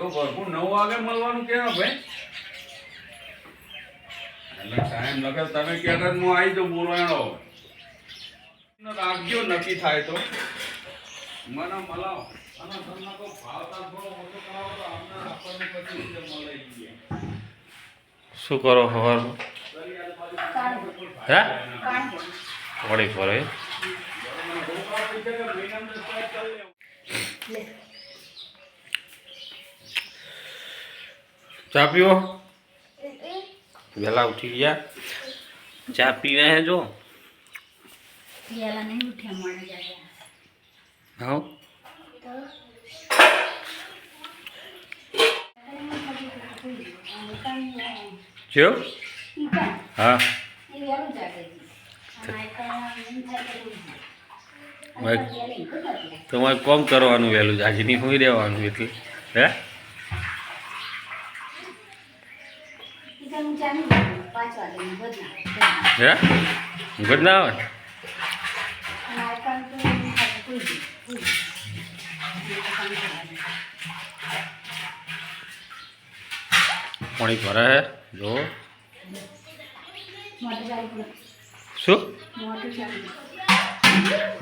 તો ભરપૂર નવ વાગે મળવાનું કેવા ભાઈ એટલે ટાઈમ લગે તમે કહેતા હું આવી જાઉં બોલવાનો રાખજો નક્કી થાય તો? મને મલાવો અને તમને તો ભાવતા થોડો ઓછો કરાવો તો અમને આપણને પછી મળી મળે શું કરો ખબર હે? વળી ફરે મને બહુ કામ થઈ છે કે મહિનામાં સ્ટાર્ટ કરી લેવું. ચા પીવો? વહેલા ઉઠી ગયા. ચા પીવે હે. જો હા જો હા તમારે કોમ કરવાનું વહેલું આજે નહીં હોઈ રહેવાનું એટલે. હે પાંચ વાગે બધા હે? ઊંઘ ના આવે? પાણી ભરે હે? જો. શું?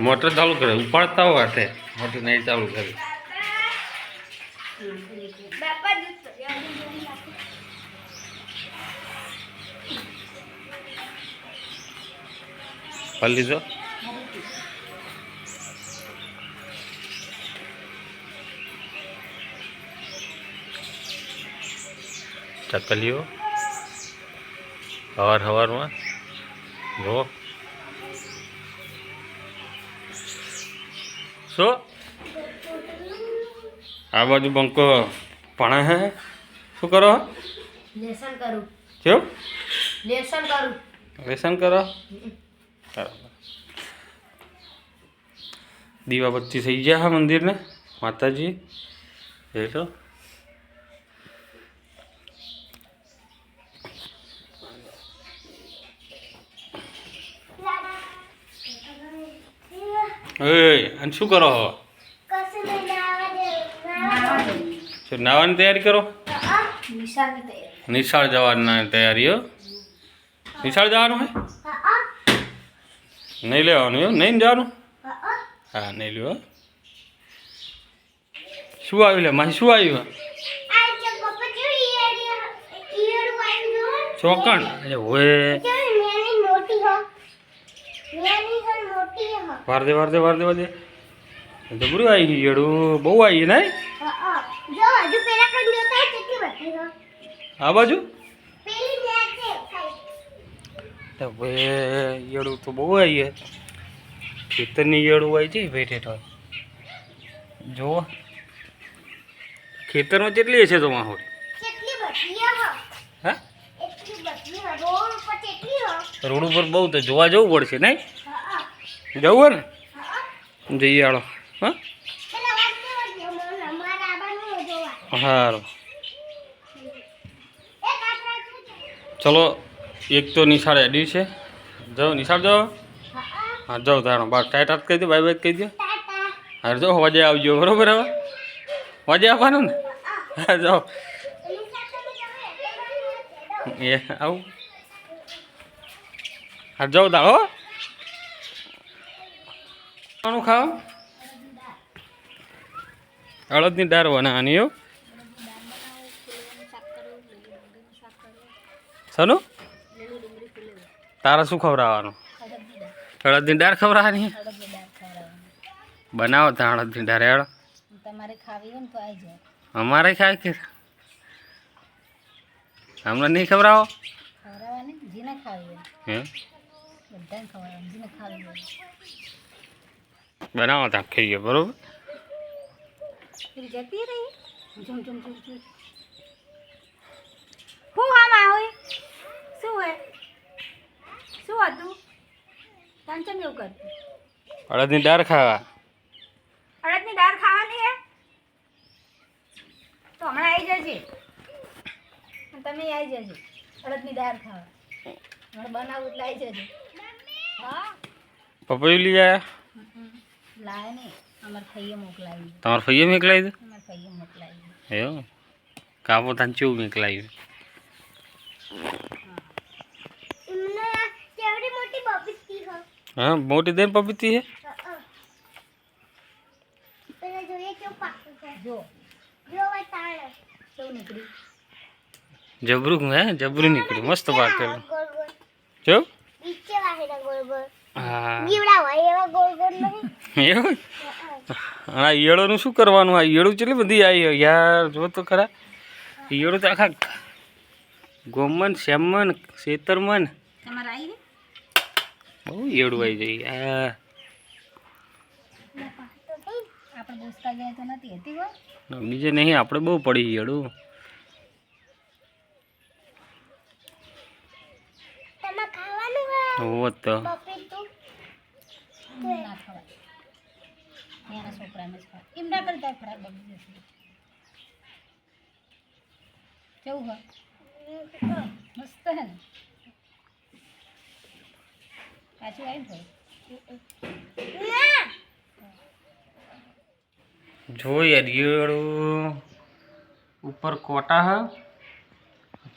મોટર ચાલુ કરો. ઉપાડતા તે મોટર નહીં ચાલુ કરી. ફળ લીધો ચકલીઓ હવાર હવારમાં જો શું આ બાજુ બંકો ભણે હે શું કરો લેસન કરું કેવું લેસન કરું લેસન કરો બરાબર દીવાબત્તી થઈ ગયા હા મંદિરને માતાજી એ તો એ અને શું કરો હો નાવા જઈએ શું નાવાની તૈયારી કરો નિશાળની તૈયારી નિશાળ જવાની તૈયારી હો નિશાળ જવાનું હે નહીં લેવાનું એમ? નહીં જવાનું? હા નહીં લ્યો હો. શું આવ્યું લે? માસી શું આવ્યું? ચોકણ? એટલે હોય વાર દે વાર દે વાર દે વાર દે. જબરું આવી ગયું યડું બહુ આવી ને આ બાજુ? હવે યેડું તો બહુ આવી ખેતરની ઈયળું આવી છે ભેટે તો. જુઓ. ખેતરમાં કેટલી હશે તો માહોલ હા. રોડ ઉપર બહુ તો જોવા જવું પડશે નહીં? જવું હોય ને? જઈએ આળો હા? સારું ચલો એક તો નિશાળ એડી છે. જાઓ, નિશાળ જાઓ. હા, જાઓ તારો બાર ટાઈટ હાથ કહી દો બાય બાય કહી દો. હા, જાઓ વાજે આવજો, બરોબર હવે? વાજે આવવાનું ને? હા, જાઓ. એ, આવું. હા, જાઓ તાળો ખાવાનું ખાઓ. અડદની દાળ બનાવવાની એવું સનું તારે શું ખવડાવવાનું? હળદની દાળ ખવડાવવાની? બનાવો ત્યાં હળદની દાળ હેડો. તમારે ખાવી હોય ને તો આવી જાય અમારે ખાય કે? હમણાં નહીં ખવડાવો? ખવડાવવાની જેને ખાવી હોય. હે? બધાને ખવડાવવાની જેને ખાવી હોય. બનાવો ત્યાં ખાઈએ બરોબર? જતી રહી. હું આમાં હોય શું હોય શું હતું પાંચમ એવું કરતું? અડદની દાળ ખાવા. અડદની દાળ ખાવાની હે? તો હમણાં આવી જજે. અને તમે આવી જજો. અડદની દાળ ખાવા. હમણાં બનાવું એટલે આવી જજો. હા? પપૈયું લઈ આયા? લાય નહીં અમાર ફઈએ મોકલાવી તમારે ફઈએ મોકલાવી દે? અમાર ફઈએ મોકલાવી એવું? કાપો તાન ચેવું મેકલાયું? હા મોટી દેન પપીતી હે? જો. કેવું નીકળ્યું? જબરું હે જબરું નીકળ્યું. મસ્ત પાકેલું જો હા. એવું આ ઈયળોનું શું કરવાનું? આ ઈયળું કેટલી બધી આવી યાર જો તો ખરા. ઈયળું તો આખા ગોમન શ્યામન શેતરમન. તમારે આવી બહુ ઈયળું આવી જાય આ આપણે દોસ્તા ગયા તો નથી હતી હોય બીજે નહીં આપણે બહુ પડી ઈયળું હોત તો. કેવું હોય? મસ્ત હે ને પાછું આવી થોડું. જો યાર ઉપર કોટા હ.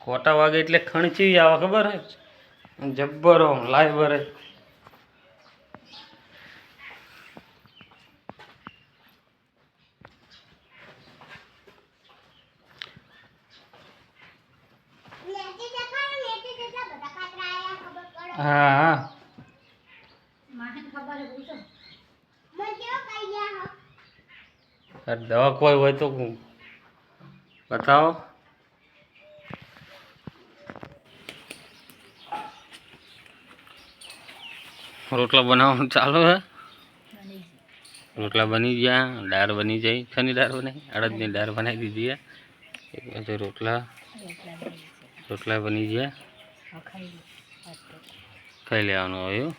કોટા વાગે એટલે ખણચી આવે ખબર હે? જબ્બર આમ લાય ભરે હા હા માહન ખબર હે પૂછો આ દવા કોઈ હોય તો બતાવો. રોટલા બનાવવાનું ચાલુ હે? રોટલા બની ગયા, દાળ બની જાય શની દાળ બનાવી અડદની દાળ બનાવી દીધી એક બાજુ રોટલા. રોટલા બની ગયા. ખાઈ. લેવાનું એવું?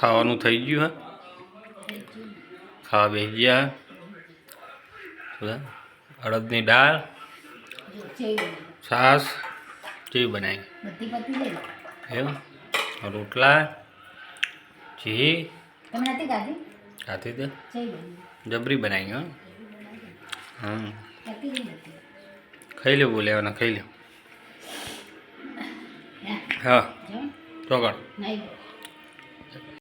ખાવાનું થઈ ગયું, હા. ખાવા બેસી ગયા. અડદની દાળ છાસ જેવી બનાવી. એવું? રોટલા, ઘી. ખાતી તે? જબરી બનાવી, હો. ખાઈ લે બોલ્યાવાના ખાઈ લે ના હા. ચોકડ.